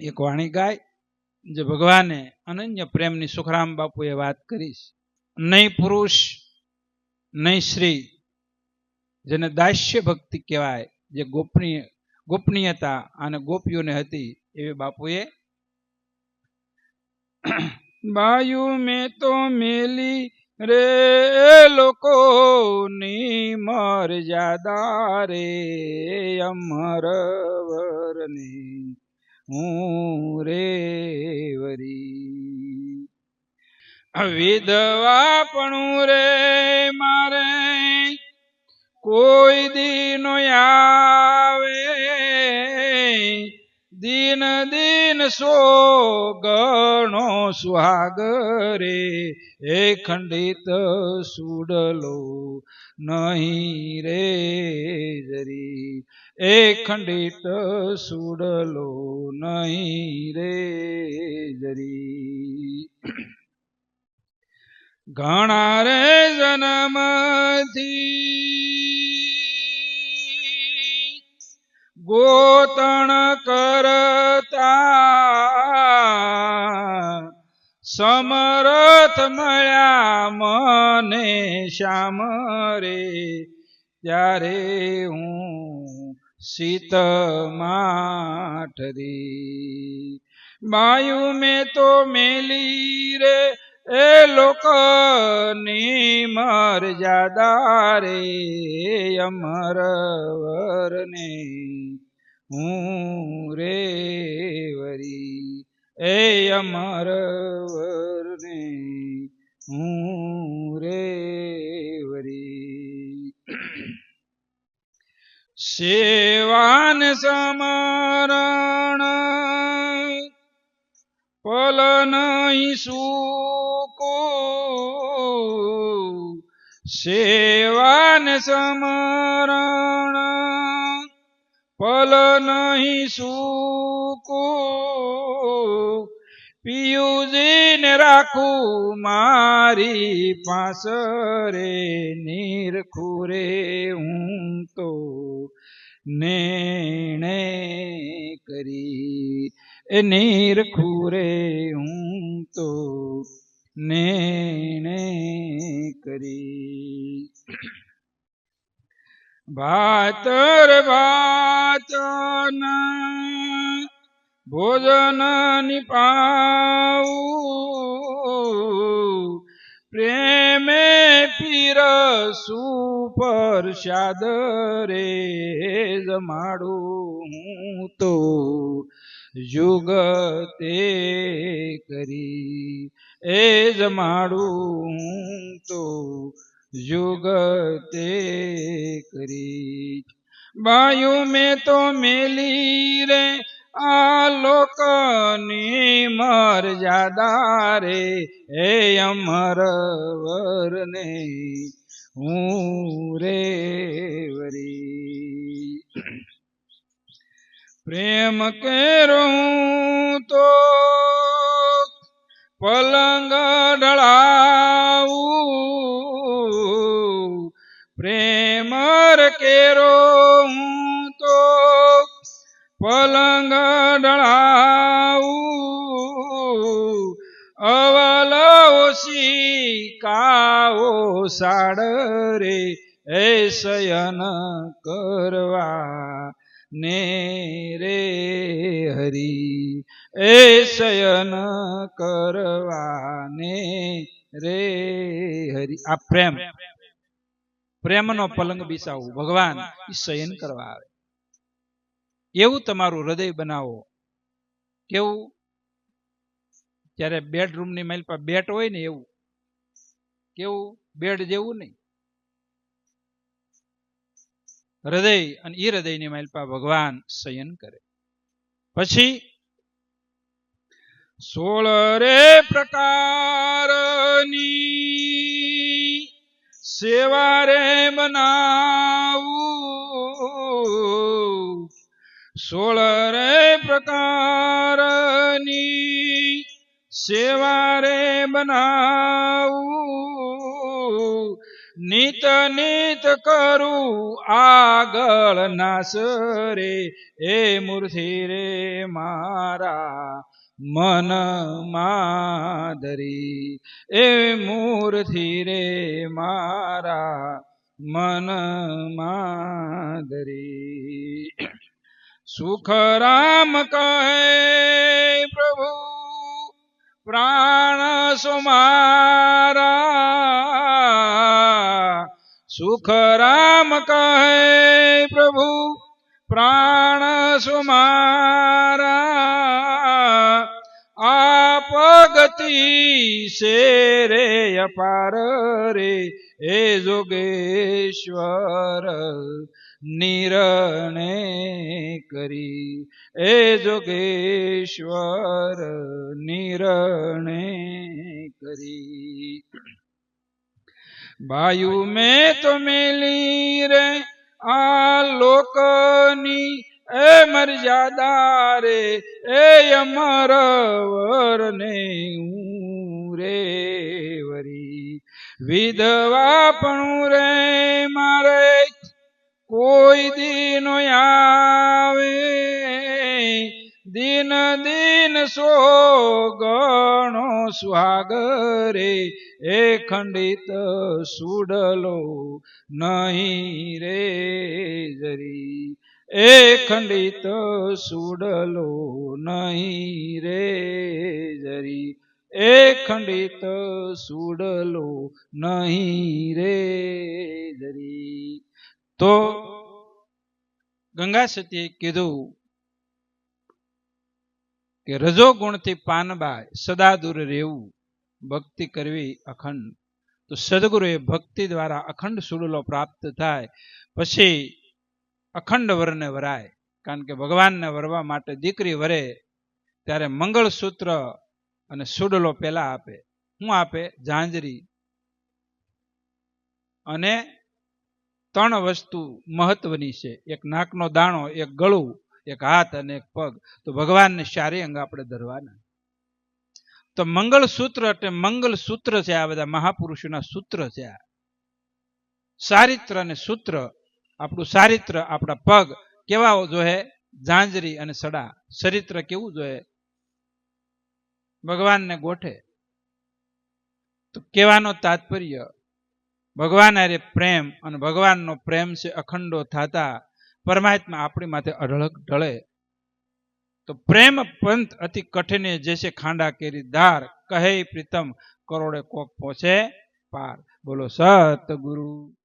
એક વાણી ગાય, જે ભગવાને અનન્ય પ્રેમની સુખરામ બાપુએ વાત કરી નહીં પુરુષ, નહીં સ્ત્રી, જેને દાસ્ય ભક્તિ કહેવાય, જે ગોપનીય, ગોપનીયતા અને ગોપીઓને હતી, એવી બાપુએ બાયુ મેં તો મેલી રે, લોકોની જાદા રે, અમર વરની. હું રે વરી. વિધવા પણ રે મારે કોઈ દીનો આવે દિન દિન સો ગણો સુહાગરે, એ ખંડિત સુડલો નહીં રે જરી. એ ખંડિત સુડલો નહીં રે જરી. ઘણા રે જન્મથી ગોતણ કરતા સમરથ મળ્યા મને શ્યામ રે. ત્યારે હું શીત માઠરી બાયુ મેં તો મેલી રે, એ લોકની મર્યાદા રે. અમર વરને હું રે વરી, એ અમર સેવાન સમરણ. પલ નહીં સુકો. સેવાન સમરણ. પલ નહીં સુકો. પિયુજીને રાખું મારી પાસરે નીરખુરે હું તો નેણે કરી. એ નીરખુરે હું તો નેણે કરી. ભાતર ભાતના ભોજન નિપાવું પ્રેમે પીરસુ પરસાદ રે જમાડું હું તો યુગતે કરી. એ જમાડું હું તો યુગતે કરી. બાયુ મેં તો મેલી રે આ લોકની મર્યાદા રે હે અમર વરને હું રે વરી. પ્રેમ કેરો તો પલંગ ઢળાવું પ્રેમર કેરો હું પલંગ ડળાવું, અવલ ઓશી કાઓ સાડ રે એ શયન કરવા ને રે હરી એ શયન કરવાને રે હરી. આ પ્રેમ, પ્રેમનો પલંગ બિસાવું, ભગવાન શયન કરવા આવે. એવું તમારું હૃદય બનાવો. કેવું? જ્યારે બેડરૂમની માઇલ પર બેટ હોય ને એવું. કેવું? બેડ જેવું નહીં. હૃદય અને એ હૃદયની માઇલ ભગવાન શયન કરે. પછી સોળ રે પ્રકારની સેવા રે બનાવું સોળ રે પ્રકારની સેવા રે બનાવું. નિત નિત કરું આગળ નાશ રે. એ મૂર્તિ રે મારા, મન માદરી. એ મૂર્તિ રે મારા, મન માદરી. સુખરામ કહે પ્રભુ, પ્રાણ સુમારા. સુખરામ કહે પ્રભુ, પ્રાણ સુમારા. આપગતિ સે રે અપાર રે એ જોગેશ્વર, નિરણે કરી. એ જોગેશ્વર, નિરણે કરી. વાયુ મેં તો મેલી રે આ લોકની એ મર્યાદા રે એ અમર વરને હું રે વરી. વિધવા પણ રે મારે, કોઈ દિનો આવે. દિન દિન સો ગણો સ્વાગરે એ ખંડિત સુડલો નહીં રે જરી. એ ખંડિત સુડલો નહીં રે જરી. એ ખંડિત સુડલો નહીં રે જરી. તો ગંગા સતીએ કીધું કે રજો ગુણથી પાનબાય સદા દૂર રહેવું, ભક્તિ કરવી અખંડ. તો સદગુરુએ ભક્તિ દ્વારા અખંડ સુડલો પ્રાપ્ત થાય, પછી અખંડ વરને વરાય. કારણ કે ભગવાનને વરવા માટે દીકરી વરે, ત્યારે મંગળસૂત્ર અને સુડલો પેલા આપે. શું આપે? ઝાંઝરી. અને ત્રણ વસ્તુ મહત્વની છે. એક નાકનો દાણો, એક ગળું, એક હાથ અને એક પગ. તો ભગવાનને ચારે અંગ આપણે ધરવાના. તો મંગળ સૂત્ર એટલે મંગલ સૂત્ર છે આ બધા મહાપુરુષોના સૂત્ર છે આ. ચારિત્ર અને સૂત્ર. આપણું ચારિત્ર, આપણા પગ. કેવા જોહે ઝાંઝરી અને સડા. ચરિત્ર કેવું જોઈએ ભગવાનને ગોઠે. તો કહેવાનો તાત્પર્ય, ભગવાન અરે પ્રેમ અને ભગવાનનો પ્રેમ છે અખંડો થતા પરમાત્મા આપણી માથે અઢળક ઢળે. તો પ્રેમ પંથ અતિ કઠિને જેસે ખાંડા કેરી દાર કહે પ્રીતમ, કરોડે કોક પહોંચે પાર. બોલો, સત ગુરુ.